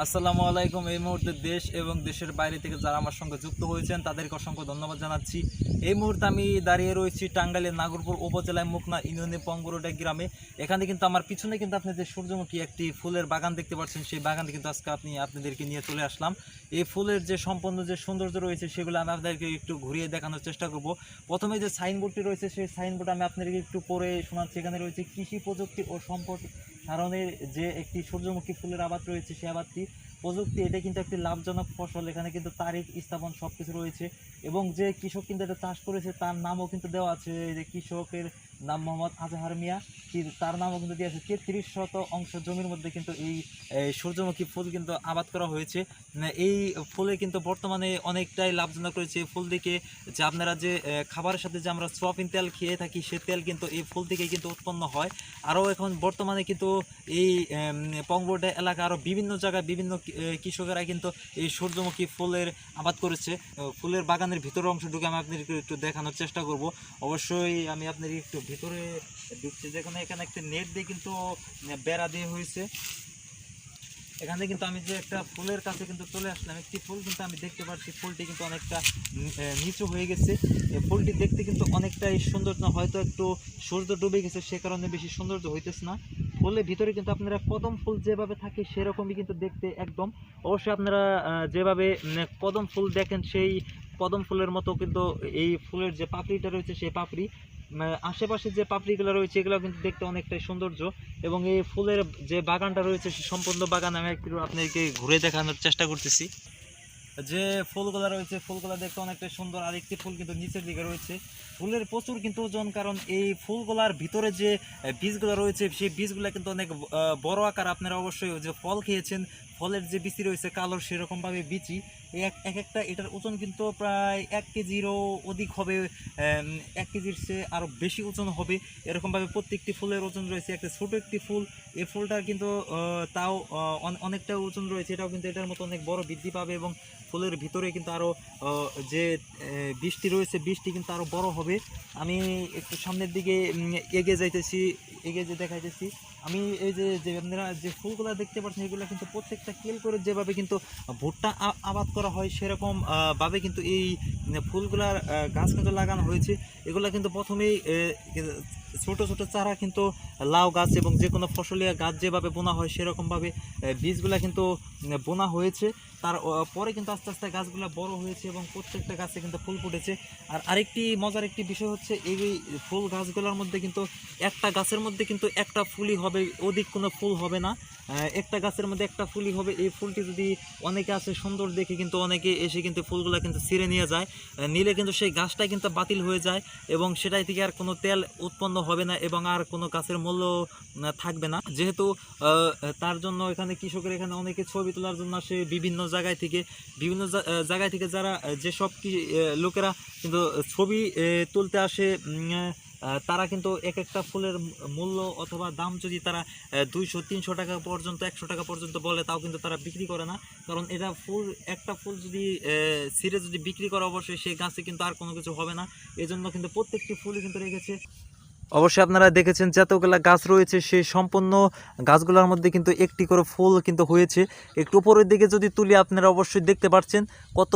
আসসালামু আলাইকুম। এই মুহূর্তে দেশ এবং দেশের বাইরে থেকে যারা আমার সঙ্গে যুক্ত হয়েছেন, তাদেরকে অসংখ্য ধন্যবাদ জানাচ্ছি। এই মুহূর্তে আমি দাঁড়িয়ে রয়েছি টাঙ্গাইলের নাগরপুর উপজেলায় মুখনা ইউনিয়নের পঙ্গরোডা গ্রামে। এখানে কিন্তু আমার পিছনে কিন্তু আপনি যে সূর্যমুখী একটি ফুলের বাগান দেখতে পাচ্ছেন, সেই বাগানে কিন্তু আজকে আপনি আপনাদেরকে নিয়ে চলে আসলাম। এই ফুলের যে সম্পন্ন যে সৌন্দর্য রয়েছে, সেগুলো আমি আপনাদেরকে একটু ঘুরিয়ে দেখানোর চেষ্টা করব। প্রথমে যে সাইনবোর্ডটি রয়েছে, সেই সাইনবোর্ড আমি আপনাদেরকে একটু পরে শোনাচ্ছি। এখানে রয়েছে কৃষি প্রযুক্তি ও সম্পদ ধারণের যে একটি সূর্যমুখী ফুলের আবাদ রয়েছে সে আবাদটি প্রযুক্তি এটা কিন্তু একটি লাভজনক ফসল। এখানে কিন্তু তারিখ স্থাপন সব কিছু রয়েছে। এবং যে কৃষক কিন্তু এটা চাষ করেছে তার নামও কিন্তু দেওয়া আছে। যে কৃষকের নাম মোহাম্মদ আজহার মিয়া তার নামও কিন্তু দেওয়া আছে। তেত্রিশ শত অংশ জমির মধ্যে কিন্তু এই সূর্যমুখী ফুল কিন্তু আবাদ করা হয়েছে। উম, এই ফুলে কিন্তু বর্তমানে অনেকটাই লাভজনক রয়েছে। ফুল থেকে যে আপনারা যে খাবারের সাথে যে আমরা সোয়াবিন তেল খেয়ে থাকি সে তেল কিন্তু এই ফুল থেকেই কিন্তু উৎপন্ন হয়। আরও এখন বর্তমানে কিন্তু এই পংবোর্ডে এলাকা আরও বিভিন্ন জায়গায় বিভিন্ন কৃষকেরা কিন্তু এই সূর্যমুখী ফুলের আবাদ করেছে। ফুলের বাগানের ভিতরের অংশ ঢুকে আমি আপনাদেরকে একটু দেখানোর চেষ্টা করব। অবশ্যই আমি আপনাদের একটু ভিতরে ঢুকছি, যেখানে এখানে একটা নেট দিয়ে কিন্তু বেড়া দিয়ে হয়েছে। এখানে কিন্তু আমি যে একটা ফুলের কাছে কিন্তু চলে আসলাম, একটি ফুল কিন্তু আমি দেখতে পাচ্ছি। ফুলটি কিন্তু অনেকটা নিচু হয়ে গেছে। ফুলটি দেখতে কিন্তু অনেকটাই সুন্দর না, হয়তো একটু সূর্য ডুবে গেছে, সে কারণে বেশি সৌন্দর্য হইতেছে না। ফুলের ভিতরে কিন্তু আপনারা কদম ফুল যেভাবে থাকে সেরকমই কিন্তু দেখতে একদম। অবশ্যই আপনারা যেভাবে কদম ফুল দেখেন সেই কদম ফুলের মতো কিন্তু এই ফুলের যে পাপড়িটা রয়েছে সেই পাপড়ি আশেপাশে যে পাপড়িগুলো রয়েছে এগুলো কিন্তু দেখতে অনেকটাই সৌন্দর্য। এবং এই ফুলের যে বাগানটা রয়েছে সে সম্পূর্ণ বাগান আমি একটু আপনাদেরকে ঘুরে দেখানোর চেষ্টা করতেছি। যে ফুলগুলো রয়েছে, ফুলগুলো দেখতে অনেকটা সুন্দর। আর একটি ফুল কিন্তু নিচের দিকে রয়েছে। ফুলের প্রচুর কিন্তু ওজন, কারণ এই ফুলগুলার ভিতরে যে বীজগুলো রয়েছে, সেই বীজগুলো কিন্তু অনেক বড় আকার। আপনারা অবশ্যই যে ফল খেয়েছেন ফলের যে বিচি রয়েছে, কালোর সেরকমভাবে বিচি এক এক একটা এটার ওজন কিন্তু প্রায় এক কেজিরও অধিক হবে এক কেজির চেয়ে আরও বেশি ওজন হবে। এরকমভাবে প্রত্যেকটি ফুলের ওজন রয়েছে, একটা ছোট একটি ফুল। এই ফুলটার কিন্তু তাও অনেকটা ওজন রয়েছে, এটাও কিন্তু এটার মতো অনেক বড় বৃদ্ধি পাবে এবং ফুলের ভিতরে কিন্তু আরও যে বৃষ্টি রয়েছে, বৃষ্টি কিন্তু আরও বড় হবে। আমি একটু সামনের দিকে এগিয়ে যাইতেছি, এগিয়ে যে দেখাইতেছি। আমি এই যে যে আপনারা যে ফুলগুলো দেখতে পাচ্ছেন, এগুলো কিন্তু প্রত্যেকটা কেল করে যেভাবে কিন্তু ভুট্টা আবাদ করা হয়, সেরকম ভাবে কিন্তু এই ফুলগুলার গাছ কিন্তু লাগানো হয়েছে। এগুলো কিন্তু প্রথমেই ছোট ছোট চারা কিন্তু লাউ গাছ এবং যে কোনো ফসলিয়া গাছ যেভাবে বোনা হয়, সেরকমভাবে বীজগুলা কিন্তু বোনা হয়েছে। তার পরে কিন্তু আস্তে আস্তে গাছগুলো বড় হয়েছে এবং প্রত্যেকটা গাছে কিন্তু ফুল ফুটেছে। আর আরেকটি মজার একটি বিষয় হচ্ছে, এই ফুল গাছগুলোর মধ্যে কিন্তু একটা গাছের মধ্যে কিন্তু একটা ফুলই হবে, অধিক কোনো ফুল হবে না। একটা গাছের মধ্যে একটা ফুলই হবে। এই ফুলটি যদি অনেকে আছে সুন্দর দেখে কিন্তু অনেকে এসে কিন্তু ফুলগুলো কিন্তু ছিঁড়ে নিয়ে যায়। নিলে কিন্তু সেই গাছটা কিন্তু বাতিল হয়ে যায় এবং সেটাই থেকে আর কোনো তেল উৎপন্ন হবে না এবং আর কোনো গাছের মূল্য থাকবে না। যেহেতু তার জন্য এখানে কৃষকের এখানে অনেকে ছবি তোলার জন্য আসে বিভিন্ন জায়গায় থেকে। বিভিন্ন জায়গায় থেকে যারা যেসব কি- লোকেরা কিন্তু ছবি তুলতে আসে তারা কিন্তু এক একটা ফুলের মূল্য অথবা দাম যদি তারা দুইশো, তিনশো টাকা পর্যন্ত, একশো টাকা পর্যন্ত বলে, তাও কিন্তু তারা বিক্রি করে না। কারণ এটা ফুল, একটা ফুল যদি সিরে যদি বিক্রি করা অবশ্যই, সেই গাছে কিন্তু আর কোনো কিছু হবে না। এজন্য কিন্তু প্রত্যেকটি ফুলই কিন্তু রেখেছে। অবশ্যই আপনারা দেখেছেন যতগুলা গাছ রয়েছে, সেই সম্পূর্ণ গাছগুলোর মধ্যে কিন্তু একটি করে ফুল কিন্তু হয়েছে। একটু উপরের দিকে যদি তুলি, আপনারা অবশ্যই দেখতে পাচ্ছেন কত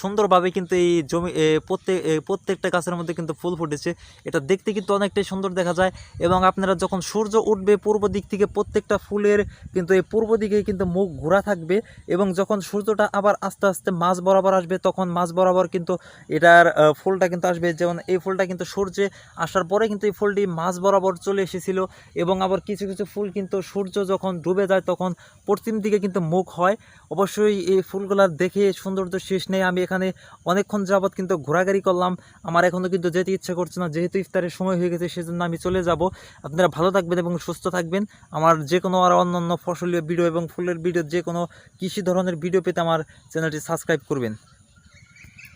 সুন্দরভাবে কিন্তু এই জমি প্রত্যেক প্রত্যেকটা গাছের মধ্যে কিন্তু ফুল ফুটেছে। এটা দেখতে কিন্তু অনেকটাই সুন্দর দেখা যায় এবং আপনারা যখন সূর্য উঠবে পূর্ব দিক থেকে, প্রত্যেকটা ফুলের কিন্তু এই পূর্ব দিকে কিন্তু মুখ ঘোরা থাকবে এবং যখন সূর্যটা আবার আস্তে আস্তে মাঝ বরাবর আসবে, তখন মাঝ বরাবর কিন্তু এটার ফুলটা কিন্তু আসবে। যেমন এই ফুলটা কিন্তু সূর্যে আসার পরে কিন্তু এই ফুলটি মাঝ বরাবর চলে এসেছিল এবং আবার কিছু কিছু ফুল কিন্তু সূর্য যখন ডুবে যায় তখন পশ্চিম দিকে কিন্তু মুখ হয়। অবশ্যই এই ফুলগুলার দেখে সৌন্দর্য শেষ নেই। আমি এখানে অনেকক্ষণ যাবৎ কিন্তু ঘোরাঘুরি করলাম। আমার এখনও কিন্তু যেতে ইচ্ছা করছে না। যেহেতু ইফতারের সময় হয়ে গেছে, সেজন্য আমি চলে যাব। আপনারা ভালো থাকবেন এবং সুস্থ থাকবেন। আমার যে কোনো আর অন্যান্য ফসলীয় ভিডিও এবং ফুলের ভিডিও যে কোনো কৃষি ধরনের ভিডিও পেতে আমার চ্যানেলটি সাবস্ক্রাইব করবেন।